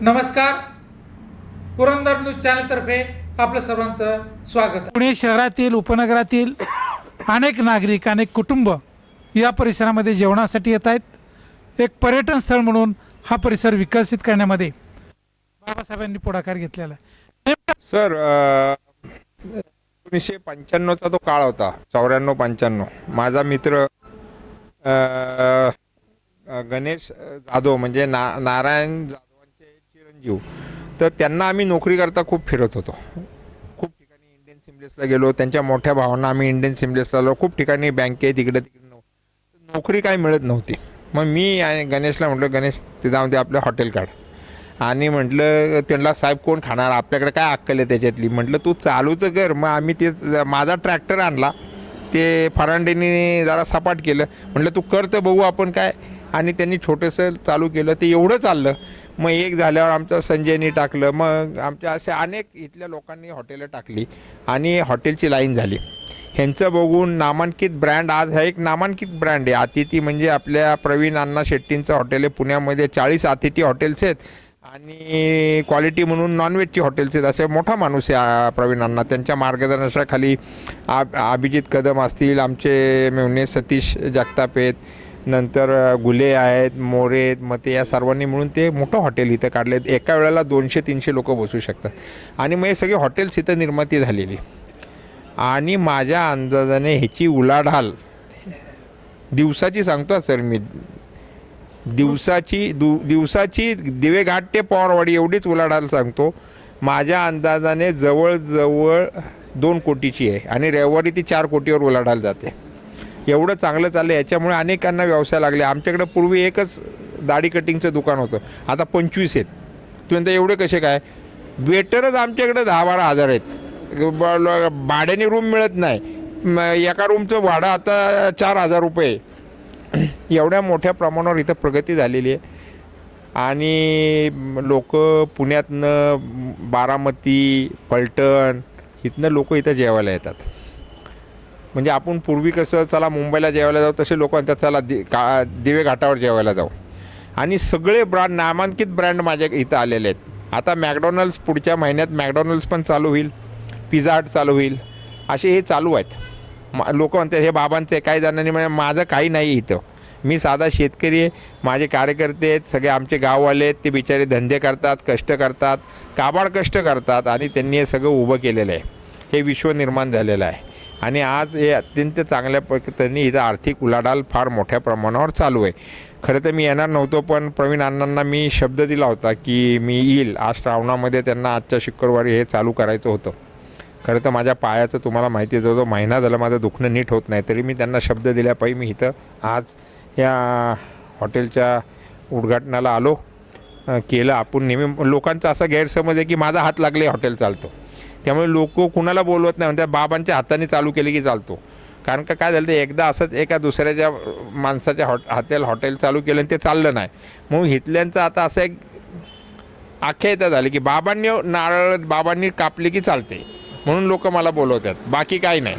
नमस्कार. पुरंदर न्यूज चॅनलतर्फे आपलं सर्वांचं स्वागत. आहे. पुणे शहरातील उपनगरातील अनेक नागरिक अनेक कुटुंब या परिसरामध्ये जेवणासाठी येत आहेत. एक पर्यटन स्थळ म्हणून हा परिसर विकसित करण्यामध्ये बाबासाहेबांनी पुढाकार घेतलेला आहे. सर एकोणीसशे पंच्याण्णवचा तो काळ होता चौऱ्याण्णव पंच्याण्णव. माझा मित्र गणेश जाधव म्हणजे ना नारायण जाधवांचे येऊ. तर त्यांना आम्ही नोकरी करता खूप फिरत होतो. खूप ठिकाणी इंडियन सिमलेसला गेलो. त्यांच्या मोठ्या भावांना आम्ही इंडियन सिमलेसला आलो. खूप ठिकाणी बँकेत इकडे तिकडे नव्हतं नोकरी काय मिळत नव्हती. मग मी आणि गणेशला म्हटलं गणेश ते जाऊन ते आपलं हॉटेल काढ. आणि म्हटलं त्यांना साहेब कोण खाणार? आपल्याकडे काय अक्कल आहे त्याच्यातली? म्हटलं तू चालूचं कर. मग आम्ही ते माझा ट्रॅक्टर आणला. ते फरांडेनी जरा सपाट केलं. म्हटलं तू कर तर बघू आपण काय आणि त्यांनी छोटंसं चालू केलं ते एवढं चाललं. मग एक झाल्यावर आमचं संजयनी टाकलं मग आमच्या अशा अनेक इथल्या लोकांनी हॉटेलं टाकली आणि हॉटेलची लाईन झाली. ह्यांचं बघून नामांकित ब्रँड आज हा एक नामांकित ब्रँड आहे. अतिथी म्हणजे आपल्या प्रवीण अण्णा शेट्टींचं हॉटेल आहे. पुण्यामध्ये चाळीस अतिथी हॉटेल्स आहेत आणि क्वालिटी म्हणून नॉनव्हेजची हॉटेल्स आहेत. असे मोठा माणूस आहे प्रवीण अण्णा. त्यांच्या मार्गदर्शनाखाली आ अभिजित कदम असतील आमचे मेवणे सतीश जगताप आहेत. नंतर गुले आहेत मोरे आहेत मते या सर्वांनी मिळून ते मोठं हॉटेल इथं काढले. एका वेळेला दोनशे तीनशे लोक बसू शकतात. आणि मग हे सगळे हॉटेल्स इथं निर्माती झालेली. आणि माझ्या अंदाजाने ह्याची उलाढाल दिवसाची सांगतो सर मी. दिवसाची दु दिवसाची दिवेघाट ते पवारवाडी एवढीच उलाढाल सांगतो. माझ्या अंदाजाने जवळजवळ दोन कोटीची आहे. आणि रविवारी ती चार कोटीवर उलाढाल जाते. एवढं चांगलं चाललं याच्यामुळे अनेकांना व्यवसाय लागले. आमच्याकडं पूर्वी एकच दाढी कटिंगचं दुकान होतं. आता पंचवीस आहेत. तुम्ही म्हणता एवढे कसे काय? वेटरच आमच्याकडे दहा बारा हजार आहेत. भाड्याने रूम मिळत नाही. एका रूमचं भाडं आता चार हजार रुपये एवढ्या मोठ्या प्रमाणावर इथं प्रगती झालेली आहे. आणि लोक पुण्यातनं बारामती पलटण इथनं लोक इथं जेवायला येतात. म्हणजे आपण पूर्वी कसं चला मुंबईला जेवायला जाऊ तसे लोक म्हणतात चला दि का दिवे घाटावर जेवायला जाऊ. आणि सगळे ब्रँड नामांकित ब्रँड माझ्या इथं आलेले आहेत. आता मॅकडॉनल्ड्स पुढच्या महिन्यात मॅकडॉनल्ड्स पण चालू होईल पिझ्झा हट चालू होईल असे हे चालू आहेत. मा लोक म्हणतात हे बाबांचे काही जणांनी म्हणजे माझं काही नाही इथं. मी साधा शेतकरी आहे माझे कार्यकर्ते आहेत सगळे आमचे गाववाले आहेत ते बिचारे धंदे करतात कष्ट करतात काबाड कष्ट करतात आणि त्यांनी हे सगळं उभं केलेलं आहे. हे विश्व निर्माण झालेलं आहे. आणि आज हे अत्यंत चांगल्यापैकी त्यांनी इथं आर्थिक उलाढाल फार मोठ्या प्रमाणावर चालू आहे. खरं तर मी येणार नव्हतो पण प्रवीण अण्णांना मी शब्द दिला होता की मी येईल. आज श्रावणामध्ये त्यांना आजच्या शुक्रवारी हे चालू करायचं होतं. खरं तर माझ्या पायाचं तुम्हाला माहिती आहे महिना झाला माझं दुखणं नीट होत नाही तरी मी त्यांना शब्द दिल्यापायी मी इथं आज या हॉटेलच्या उद्घाटनाला आलो. केलं आपण नेहमी. लोकांचा असा गैरसमज आहे की माझा हात लागले हॉटेल चालतो. त्यामुळे लोक कुणाला बोलवत नाही म्हणतात बाबांच्या हाताने चालू केले की चालतो. कारण का काय झालं ते एकदा असंच एका दुसऱ्याच्या माणसाच्या हॉट हॉटेल हॉटेल चालू केलं आणि ते चाललं नाही. मग हितल्यांचं आता असं एक आख्यायता झाली की बाबांनी नारळ बाबांनी कापली की चालते. म्हणून लोक मला बोलवतात. बाकी काही नाही.